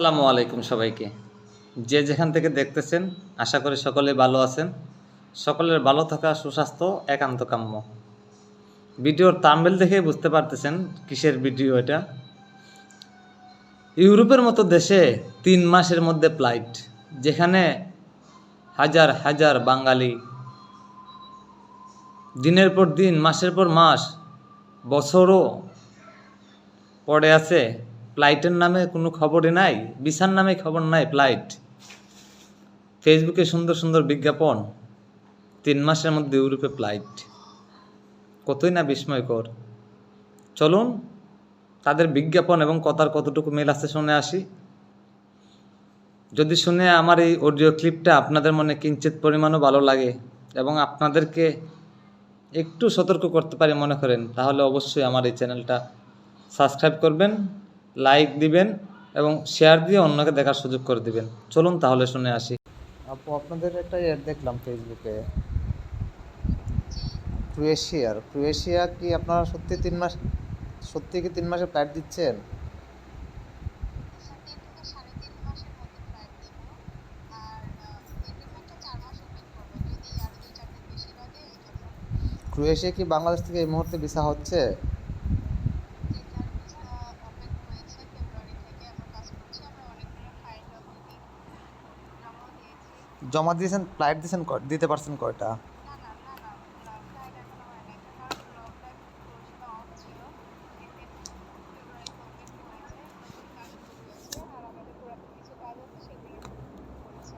আসসালামু আলাইকুম সবাইকে। যে যেখান থেকে দেখতেছেন, আশা করি সকলে ভালো আছেন। সকলের ভালো থাকা সুস্বাস্থ্য, একান্ত কাম্য। ভিডিওর তাম্বেল দেখে বুঝতে পারতেছেন কিসের ভিডিও এটা। ইউরোপের মতো দেশে তিন মাসের মধ্যে ফ্লাইট যেখানে হাজার হাজার বাঙালি দিনের পর দিন, মাসের পর মাস, বছরও পড়ে আছে। ফ্লাইটের নামে কোনো খবরই নাই বিছার নামে খবর নাই ফ্লাইট। ফেসবুকে সুন্দর সুন্দর বিজ্ঞাপন, তিন মাসের মধ্যে ইউরোপে ফ্লাইট। কতই না বিস্ময়কর। চলুন, তাদের বিজ্ঞাপন এবং কথার কতটুকু মিল আছে শুনে আসি। যদি শুনে আমার এই অডিও ক্লিপটা আপনাদের মনে কিঞ্চিত পরিমাণও ভালো লাগে এবং আপনাদেরকে একটু সতর্ক করতে পারি মনে করেন, তাহলে অবশ্যই আমার এই চ্যানেলটা সাবস্ক্রাইব করবেন লাইক দিবেন এবং শেয়ার দিয়ে অন্যকে দেখার সুযোগ করে দিবেন। চলুন তাহলে শুনে আসি। আপু আপনাদের একটা অ্যাড দেখলাম ফেসবুকে ক্রোয়েশিয়ার ক্রোয়েশিয়া কি আপনারা সত্যি তিন মাস সত্যি কি তিন মাসে ফ্লাইট দিচ্ছেন ক্রোয়েশিয়া কি বাংলাদেশ থেকে এই মুহূর্তে ভিসা হচ্ছে যেটার ভিসা ওপেন হয়েছে ফেব্রুয়ারি থেকে আমরা কাজ করছি আমরা অনেকগুলো ফাইল অলরেডি জমাও দিয়েছি জমা দিয়েছেন ফ্লাইট দিয়েছেন ক- দিতে পারছেন কয়টা না না না না ফ্লাইট এখনও হয়নি কারণ লক টাইম পরিষেবা অফ ছিল এতে ফেব্রুয়ারিতে ওপেন হয়েছে নতুন কাজ শুরু হয়েছে আর আমাদের দিয়েছেন কিছু কাজ আছে সেগুলো করেছে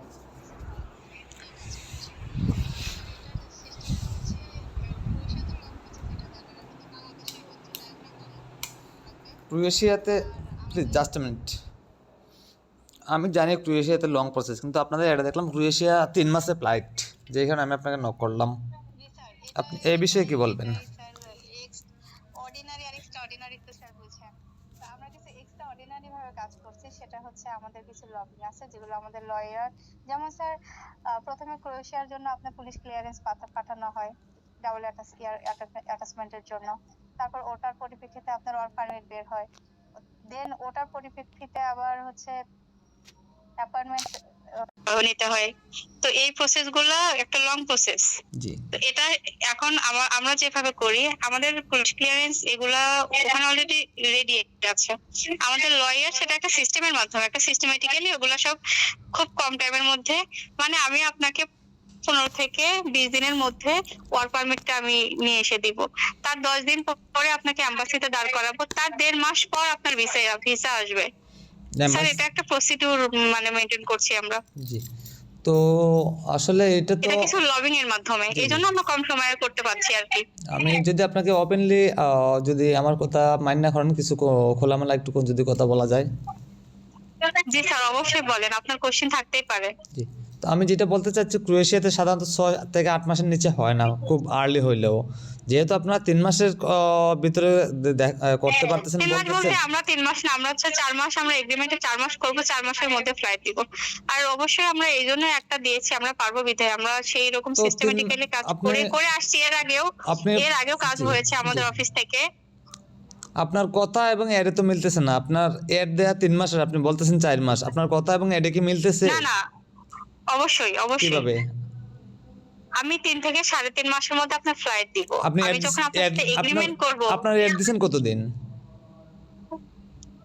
ক্রোয়েশিয়াতে প্লিজ জাস্ট মিনিট আমি জানি ক্রোয়েশিয়াতে লং প্রসেস কিন্তু আপনাদের এটা দেখলাম ক্রোয়েশিয়া তিন মাসে ফ্লাইট যেখানে আমি আপনাকে নক করলাম। আপনি এই বিষয়ে কি বলবেন? কাজ করছি, সেটা হচ্ছে আমাদের কিছু লবিং আছে, যেগুলো আমাদের লয়ার যেমন স্যার প্রথমে ক্রোয়েশিয়ার জন্য আপনার পুলিশ ক্লিয়ারেন্স পাঠানো হয় ডাবল অ্যাটাচমেন্টের জন্য। তারপর ওটার পরিপ্রেক্ষিতে আপনার ওয়ার্ক পারমিট বের হয়। দেন ওটার পরিপ্রেক্ষিতে আবার হচ্ছে অ্যাপয়েন্টমেন্ট নিতে হয়। তো এই প্রসেসগুলো একটা লং প্রসেস তো এটা এখন আমরা যেভাবে করি আমাদের পুলিশ ক্লিয়ারেন্স এগুলা ওখানে অলরেডি রেডি আছে। আমাদের লয়ার সেটা একটা সিস্টেমের মাধ্যমে একটা সিস্টেমেটিক্যালি ওগুলো সব খুব কম টাইমের মধ্যে মানে আমি আপনাকে পনেরো থেকে বিশ দিনের মধ্যে ওয়ার্ক পারমিটটা আমি নিয়ে এসে দিব। তার দশ দিন পরে আপনাকে অ্যাম্বাসিতে দাঁড় করাবো। তার দেড় মাস পর আপনার ভিসা ভিসা আসবে। স্যার এটা একটা প্রসিডিউর মানে মেনটেন করছি আমরা। জি। তো আসলে এটা তো এটা কিছু লবিং এর মাধ্যমে এই জন্য আমরা কম সময়ে করতে পারছি আর কি। আমি যদি আপনাকে ওপেনলি যদি আমার কথা মান্য না করেন কিছু খোলামেলা একটু যদি কথা বলা যায়। জি স্যার অবশ্যই বলেন আপনার কোশ্চেন থাকতেই পারে। জি। তো আমি যেটা বলতে চাচ্ছি ক্রোয়েশিয়াতে সাধারণত ছয় থেকে আট মাসের নিচে হয় না খুব আর্লি হইলেও। যেহেতু আপনারা তিন মাসের ভিতরে দে- করতে পারতেছেন আমরা তিন মাস না আমরা হচ্ছে চার মাস আমরা এগ্রিমেন্টে চার মাস করব চার মাসের মধ্যে ফ্লাইট দিব। আর অবশ্যই আমরা এই জন্য একটা দিয়েছি আমরা পারব বিধায় আমরা সেই রকম সিস্টেমেটিক্যালি কাজ করে করে আসছি এর আগেও। এর আগেও কাজ হয়েছে আমাদের অফিস থেকে। আপনার কথা এবং এডে তো মিলতেছে না আপনার এড দেয়া তিন মাসের আপনি বলতেছেন চার মাস আপনার কথা এবং এডে কি মিলতেছে? না না অবশ্যই অবশ্যই। কীভাবে? আমি তিন থেকে সাড়ে তিন মাসের মধ্যে আপনার ফ্লাইট দিব। আপনি আমি যখন আপনার সাথে এগ্রিমেন্ট করব আপনার এড দিছেন কতদিন?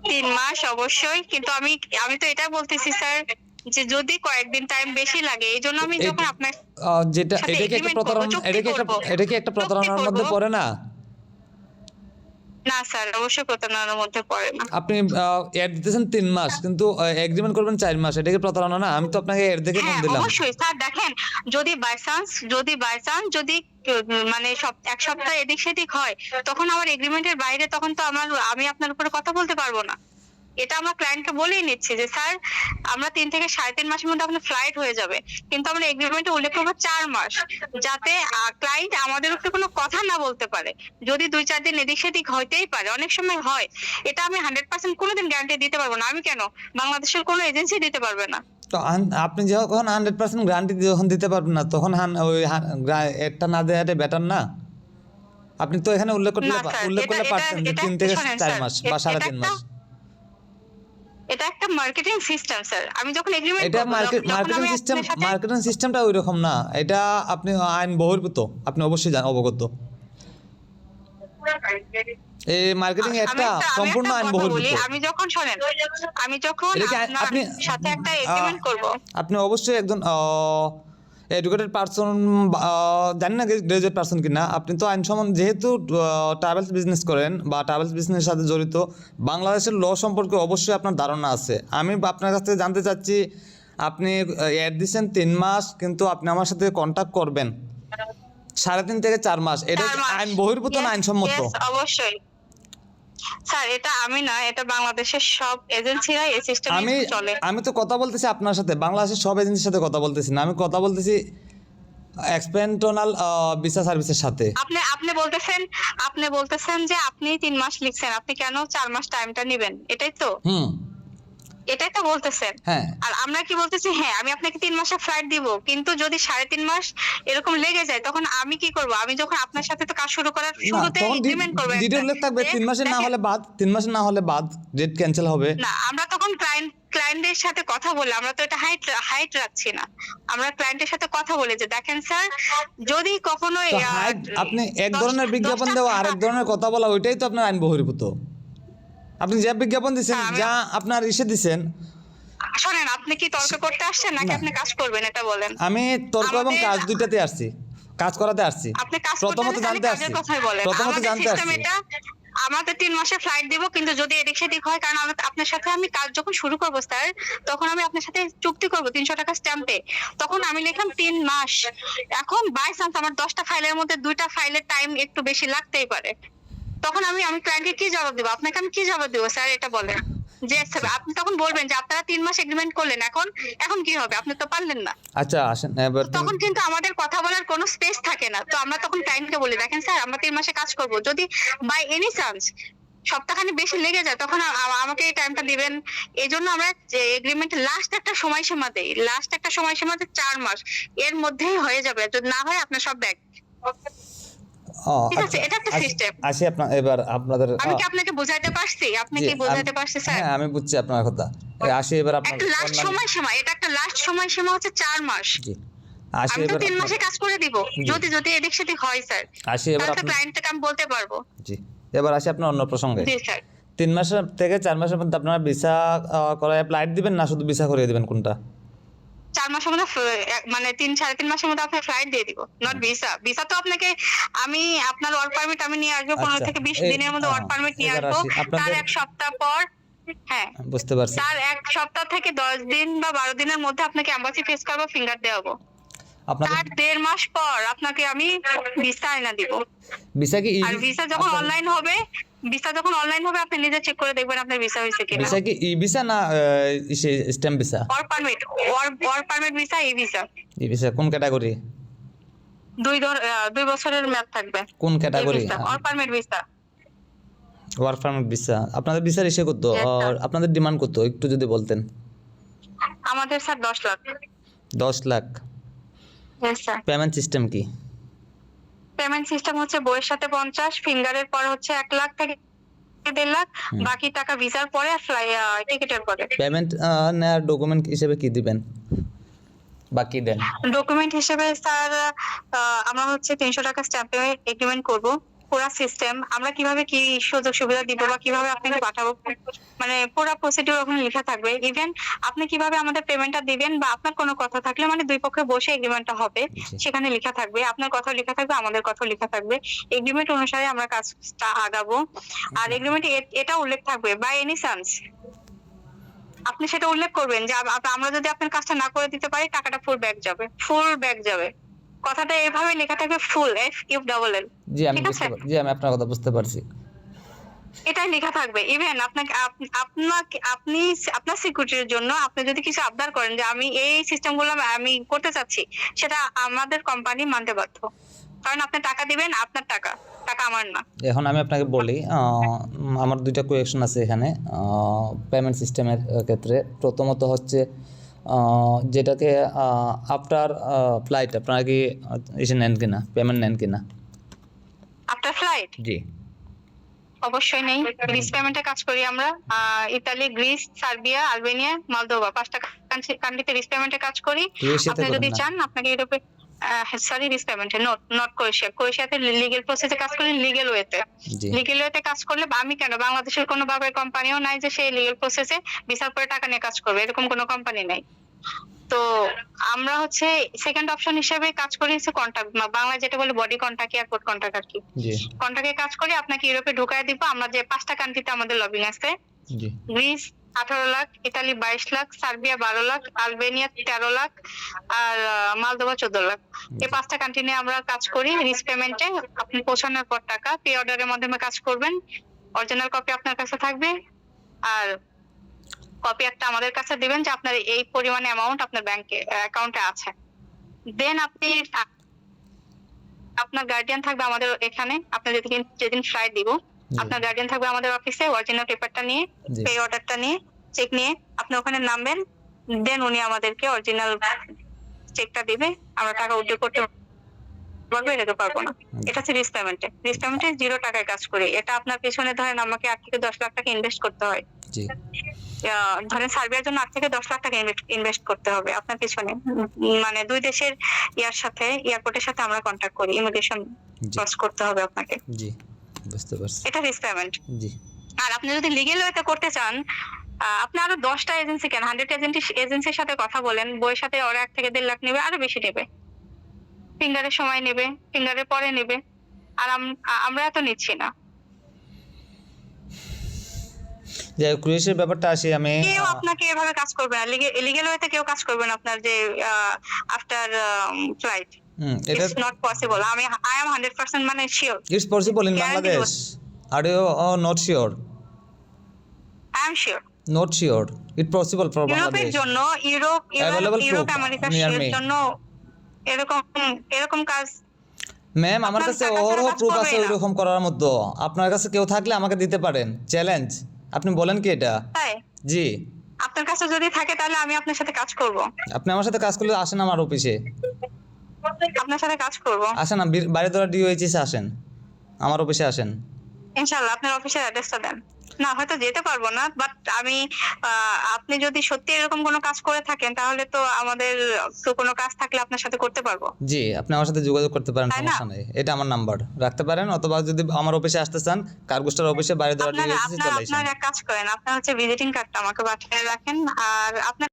তিন মাস অবশ্যই কিন্তু আমি আমি তো এটা বলতেছি স্যার যে যদি কয়েকদিন টাইম বেশি লাগে এই জন্য আমি যখন আপনার যেটা এটা কি একটা প্রতারণা এটা কি একটা এটা কি একটা প্রতারণার মধ্যে পড়ে না? না স্যার অবশ্যই প্রতারণার মধ্যে পড়ে না। আপনি এড দিতেছেন তিন মাস কিন্তু এগ্রিমেন্ট করবেন চার মাস এটা কি প্রতারণা না আমি তো আপনাকে এর দেখে ফোন হ্যাঁ দিলাম। অবশ্যই। স্যার দেখেন যদি বাই চান্স যদি বাই চান্স যদি মানে সব এক সপ্তাহ এদিক সেদিক হয় তখন আমার এগ্রিমেন্টের বাইরে তখন তো আমার আমি আপনার উপরে কথা বলতে পারব না। এটা আমরা ক্লায়েন্টকে বলেই নিচ্ছি যে স্যার আমরা তিন থেকে সাড়ে তিন মাসের মধ্যে আপনার ফ্লাইট হয়ে যাবে। কিন্তু আমরা এগ্রিমেন্টে উল্লেখ করব চার মাস যাতে ক্লায়েন্ট আমাদের উপরে কোনো কথা না বলতে পারে। যদি দুই চার দিন এদিক সেদিক হইতেই পারে অনেক সময় হয়। এটা আমি হান্ড্রেড পার্সেন্ট কোনোদিন গ্যারান্টি দিতে পারব না। আমি কেন? বাংলাদেশের কোনো এজেন্সি দিতে পারবে না। তো আপনি যখন হান্ড্রেড পার্সেন্ট গ্যারান্টি যখন দিতে পারবেন না তখন ওই এডটা না দেওয়াটা বেটার না? আপনি তো এখানে উল্লেখ স্যার, উল্লেখ করলে পারতেন তিন থেকে চার মাস বা সাড়ে তিন মাস। এটা একটা মার্কেটিং সিস্টেম স্যার আমি যখন এগ্রিমেন্ট এটা মার্কেটিং সিস্টেম মার্কেটিং সিস্টেমটা ওই রকম না। এটা আপনি আইন বহির্ভূত। আপনি অবশ্যই অবগত। এই মার্কেটিং একটা সম্পূর্ণ আইন বহির্ভূত। আমি যখন শুনেন আমি যখন আপনার আপনি সাথে একটা এগ্রিমেন্ট করব। আপনি অবশ্যই একজন এডুকেটেড পারসন জানি না গ্রাজুয়েট পারসন কিনা। আপনি তো আইন সম্বন্ধে যেহেতু ট্রাভেলস বিজনেস করেন বা ট্রাভেলস বিজনেসের সাথে জড়িত বাংলাদেশের ল সম্পর্কে অবশ্যই আপনার ধারণা আছে। আমি আপনার কাছ থেকে জানতে চাচ্ছি আপনি অ্যাড দিচ্ছেন তিন মাস কিন্তু আপনি আমার সাথে কন্ট্যাক্ট করবেন। সাড়ে তিন থেকে চার মাস। এটা কি। আইন বহির্ভূত না আইনসম্মত? অবশ্যই। স্যার এটা আমি না এটা বাংলাদেশের সব এজেন্সিরা এই সিস্টেমে আমি চলে। আমি তো কথা বলতেছি আপনার সাথে বাংলাদেশের সব এজেন্সির সাথে কথা বলতেছি না আমি কথা বলতেছি এক্সপেন্টনাল ভিসা সার্ভিসের সাথে। আপনি আপনি বলতেছেন আপনি বলতেছেন যে আপনি তিন মাস লিখছেন আপনি কেন চার মাস টাইমটা নেবেন? এটাই তো। হুম। এটাই তো বলতেছেন। হ্যাঁ। আর আমরা কি বলতেছি হ্যাঁ আমি আপনাকে তিন মাসের ফ্লাইট দিব কিন্তু যদি সাড়ে তিন মাস এরকম লেগে যায় তখন আমি কি করব? আমি যখন আপনার সাথে তো কাজ শুরু করার শুরুতে এগ্রিমেন্ট করব ডিটেল একটা। উল্লেখ থাকবে তিন মাসের না হলে বাদ তিন মাসের না হলে বাদ ডেট ক্যান্সেল হবে। না আমরা তখন ক্লায়েন্ট ক্লায়েন্টের সাথে কথা বলে আমরা তো এটা হাইট হাইট রাখছি না। আমরা ক্লায়েন্টের সাথে কথা বলে যে দেখেন স্যার যদি কখনো আপনি এক ধরনের বিজ্ঞাপন দেওয়া আরেক ধরনের কথা বলা ওইটাই তো আপনার আইন বহির্ভূত। আপনি যা বিজ্ঞাপন দিচ্ছেন যা আপনার ইসে দিচ্ছেন শোনেন আপনি কি তর্ক করতে আসছেন নাকি আপনি কাজ করবেন এটা বলেন। আমি তর্ক এবং কাজ দুইটাতে আসছি কাজ করাতে আসছি। আপনি কাজ প্রথমত জানতে আসছি। প্রথমত জানতে আসছি। আমাদের তিন মাসে ফ্লাইট দিব কিন্তু যদি এদিক সেদিক হয় কারণ আমি আপনার সাথে আমি কাজ যখন শুরু করব স্যার তখন আমি আপনার সাথে চুক্তি করব তিনশো টাকা স্ট্যাম্পে তখন আমি লিখলাম তিন মাস। এখন বাই চান্স আমার দশটা ফাইলের মধ্যে দুইটা ফাইলের টাইম একটু বেশি লাগতেই পারে। তখন আমি আমি ক্লায়েন্টকে কি জবাব দেবো? আপনাকে আমি কি জবাব দেবো? স্যার এটা বলেন। যে আপনি তখন বলবেন যে আপনারা তিন মাস এগ্রিমেন্ট করলেন এখন এখন কি হবে? আপনি তো পারলেন না। আচ্ছা আসেন এবার তখন কিন্তু আমাদের কথা বলার কোনো স্পেস থাকে না। তো আমরা তখন ক্লায়েন্টকে বলি দেখেন স্যার আমরা তিন মাসে কাজ করব। যদি বাই এনি চান্স সপ্তাহখানি বেশি লেগে যায় তখন আমাকে এই টাইমটা দিবেন। এই জন্য আমরা এগ্রিমেন্ট লাস্ট একটা সময়সীমা দেই। লাস্ট একটা সময়সীমা চার মাস। এর মধ্যেই হয়ে যাবে। যদি না হয় আপনার সব ব্যাগ ঠিক আছে, আচ্ছা, এটা একটা আসি- আসি আপনার এবার আপনাদের আমি কি আপনাকে বোঝাতে পারছি? আপনি কি বোঝাতে পারছি স্যার? হ্যাঁ আমি বুঝছি আপনার কথা। আসি এবার আপনার একটা লাস্ট এটা একটা লাস্ট সময়সীমা হচ্ছে মাস। জি আসি এবার তিন মাসে কাজ করে দিব। যদি যদি এদিক সেদিক হয় স্যার আসি এবার আপনার ক্লায়েন্টকে আমি বলতে পারব। জি এবার আসি আপনার অন্য প্রসঙ্গে। জি স্যার। তিন মাসের থেকে চার মাসের মধ্যে আপনারা ভিসা করায় ফ্লাইট দিবেন না শুধু ভিসা করিয়ে দিবেন কোনটা? চার মাসের মধ্যে মানে তিন সাড়ে তিন মাসের মধ্যে আপনার ফ্লাইট দিয়ে দিব নট ভিসা ভিসা তো আপনাকে আমি আপনার ওয়ার্ক পারমিট আমি নিয়ে আসব পনেরো আচ্ছা, থেকে বিশ দিনের মধ্যে ওয়ার্ক পারমিট নিয়ে আসব। তার এক সপ্তাহ পর হ্যাঁ। বুঝতে পারছি। তার এক সপ্তাহ থেকে দশ দিন বা বারো দিনের মধ্যে আপনাকে অ্যাম্বাসি ফেস করব ফিঙ্গার দেওয়াবো আপনাদের তার দেড় মাস পর আপনাকে আমি ভিসা আয়না দিব। ভিসা কি আর ভিসা যখন অনলাইন হবে ভিসা যখন অনলাইন হবে আপনি নিজে চেক করে দেখবেন আপনার ভিসা হয়েছে কিনা। ভিসা কি ই ভিসা না stamp visa work permit work permit visa এই ভিসা ই ভিসা কোন ক্যাটাগরি দুই দুই বছরের মেয়াদ থাকবে। কোন category work permit visa work permit visa আপনাদের এসে কত? Yes, আর আপনাদের ডিমান্ড কত? একটু যদি বলতেন। আমাদের স্যার দশ লাখ। দশ লাখ. পেমেন্ট সিস্টেম কি? পেমেন্ট সিস্টেম হচ্ছে বইয়ের সাথে পঞ্চাশ ফিঙ্গারের পর হচ্ছে এক লাখ থেকে দেড় লাখ বাকি টাকা ভিসার পরে ফ্লাই টিকিটের পরে পেমেন্ট নেওয়ার ডকুমেন্ট হিসেবে কি দিবেন? বাকি দেন। ডকুমেন্ট হিসেবে স্যার আমরা হচ্ছে তিনশো টাকা স্ট্যাম্পে এগ্রিমেন্ট করব। পুরা সিস্টেম আমরা কীভাবে কি সুযোগ সুবিধা দিব বা কীভাবে আপনাকে পাঠাবো? মানে পুরো প্রসিডিউর ওখানে লেখা থাকবে। ইভেন আপনি কীভাবে আমাদের পেমেন্টটা দিবেন বা আপনার কোনো কথা থাকলে মানে দুই পক্ষে বসে এগ্রিমেন্টটা হবে। সেখানে লেখা থাকবে আপনার কথা লেখা থাকবে আমাদের কথা লেখা থাকবে। এগ্রিমেন্ট অনুসারে আমরা কাজটা আগাবো। আর এগ্রিমেন্টে এটা উল্লেখ থাকবে বাই এনি চান্স আপনি সেটা উল্লেখ করবেন যে আমরা যদি আপনার কাজটা না করে দিতে পারি টাকাটা ফুল ব্যাক যাবে ফুল ব্যাক যাবে। কথাটা এভাবে লেখা থাকবে full F U double L জি আমি। জি আমি আপনার কথা বুঝতে পারছি। এটাই লেখা থাকবে। ইভেন আপনাকে আপনাকে আপনি আপনার সিকিউরিটির জন্য আপনি যদি কিছু আবদার করেন যে আমি এই সিস্টেমগুলো আমি করতে চাচ্ছি সেটা আমাদের কোম্পানি মানতে বাধ্য। কারণ আপনি টাকা দিবেন আপনার টাকা। টাকা আমার না। এখন আমি আপনাকে বলি আমার দুইটা কোয়েকশন আছে এখানে। পেমেন্ট সিস্টেমের ক্ষেত্রে। প্রথমত হচ্ছে যেটাকে আফটার ফ্লাইট আপনারা কি এসে নেন কিনা পেমেন্ট নেন কিনা? আফটার ফ্লাইট জি। অবশ্যই নেই। গ্রিস পেমেন্টে কাজ করি আমরা। Italy Greece Serbia Albania Moldova পাঁচটা কান্ট্রিতে রিস পেমেন্টে কাজ করি। আপনি যদি চান আপনাকে ইউরোপে সরি নট নট ক্রোয়েশিয়া ক্রোয়েশিয়াতে লিগেল প্রসেসে কাজ করি লিগেল ওয়েতে লিগেল ওয়েতে কাজ করলে আমি কেন বাংলাদেশের কোনো ভাবে কোম্পানিও নাই যে সেই লিগেল প্রসেসে ভিসার পরে টাকা নিয়ে কাজ করবে এরকম কোনো কোম্পানি নাই। তো আমরা হচ্ছে সেকেন্ড অপশন হিসেবে কাজ করি হচ্ছে কন্ট্যাক্ট বাংলায় যেটা বলে বডি কন্ট্যাক্ট এয়ারপোর্ট কন্ট্যাক্ট আর কি। কন্ট্যাক্টে কাজ করি আপনাকে ইউরোপে ঢুকায় দিব আমরা যে পাঁচটা কান্ট্রিতে আমাদের লবিং আছে। গ্রিস আঠারো লাখ ইতালি বাইশ লাখ সার্বিয়া বারো লাখ আলবেনিয়া তেরো লাখ আর মালদোভা চোদ্দ লাখ। এই পাঁচটা কান্ট্রি নিয়ে আমরা কাজ করি রিস পেমেন্টে আপনি পৌঁছানোর পর টাকা পে অর্ডারের মাধ্যমে কাজ করবেন। অরিজিনাল কপি আপনার কাছে থাকবে। আর কপি একটা আমাদের কাছে দিবেন যে আপনার এই পরিমাণে অ্যামাউন্ট আপনার ব্যাংকে অ্যাকাউন্টে আছে। দেন আপনি আপনার গার্ডিয়ান থাকবে আমাদের এখানে। আপনার যেদিন যেদিন ফ্লাইট দিব। আপনার গার্ডিয়ান থাকবে আমাদের অফিসে অরিজিনাল পেপারটা নিয়ে পে অর্ডারটা নিয়ে চেক নিয়ে আপনি ওখানে নামবেন দেন উনি আমাদেরকে অরিজিনাল চেকটা দিবে আমরা টাকা উইথড্র করতে পারব এটাকে পারব না। এটা হচ্ছে রিস পেমেন্টে রিস পেমেন্টে জিরো টাকায় কাজ করি। এটা আপনার পেছনে ধরেন আমাকে আট থেকে দশ লাখ টাকা ইনভেস্ট করতে হয়। ধরেন সার্বিয়ার জন্য আট থেকে দশ লাখ টাকা ইনভেস্ট করতে হবে আপনার পিছনে। মানে দুই দেশের ইয়ার সাথে এয়ারপোর্টের সাথে আমরা কন্ট্যাক্ট করি ইমিগ্রেশন ক্রস করতে হবে আপনাকে। জি। বুঝতে পারছি। এটা রিস পেমেন্ট জি। আর আপনি যদি লিগেল ওয়েতে করতে চান আপনি আরও দশটা এজেন্সি কেন? হান্ড্রেড এজেন্সি এজেন্সির সাথে কথা বলেন বইয়ের সাথে ওরা এক থেকে দেড় লাখ নেবে আরও বেশি নেবে। ফিঙ্গারের সময় নেবে ফিঙ্গারের পরে নেবে। আর আমরা এত নিচ্ছি না। যাই হোক, ক্রোয়েশিয়ার ব্যাপারটা আসি আমি। কেউ আপনাকে এভাবে কাজ করবে না। লিগেল ওয়েতে কেউ কাজ করবে না আপনার যে after flight it's not possible আমি আই এম হান্ড্রেড পার্সেন্ট মানে sure it's possible in Bangladesh are you not sure I sure not sure it possible for ইউরোপের জন্য ইউরোপ ইউরোপ near me. জন্য এরকম এরকম কাজ ম্যাম আমার কাছে ওরও প্রুফ আছে। ওইরকম করার মতো আপনার কাছে কেউ থাকলে আমাকে দিতে পারেন। চ্যালেঞ্জ আপনি বলেন কি এটা? জি। আপনার কাছে যদি থাকে তাহলে আমি আপনার সাথে কাজ করব। আপনি আমার সাথে কাজ করলে আসেন আমার অফিসে। আপনার সাথে কাজ করব। আসেন ডিওএইচএসে আসেন। আমার অফিসে আসেন। ইনশাআল্লাহ আপনার অফিসের অ্যাড্রেসটা দেন। না হয়তো যেতে পারব না বাট আমি আপনি যদি সত্যি এরকম কোনো কাজ করে থাকেন তাহলে তো আমাদের তো কোনো কাজ থাকলে আপনার সাথে করতে পারব। জি আপনি আমার সাথে যোগাযোগ করতে পারেন? সমস্যা নেই। এটা আমার নাম্বার রাখতে পারেন অথবা যদি আমার অফিসে আসতে চান কার্গোস্টার অফিসে আপনার এক কাজ করেন আপনার হচ্ছে ভিজিটিং কার্ডটা আমাকে পাঠিয়ে রাখেন আর আপনার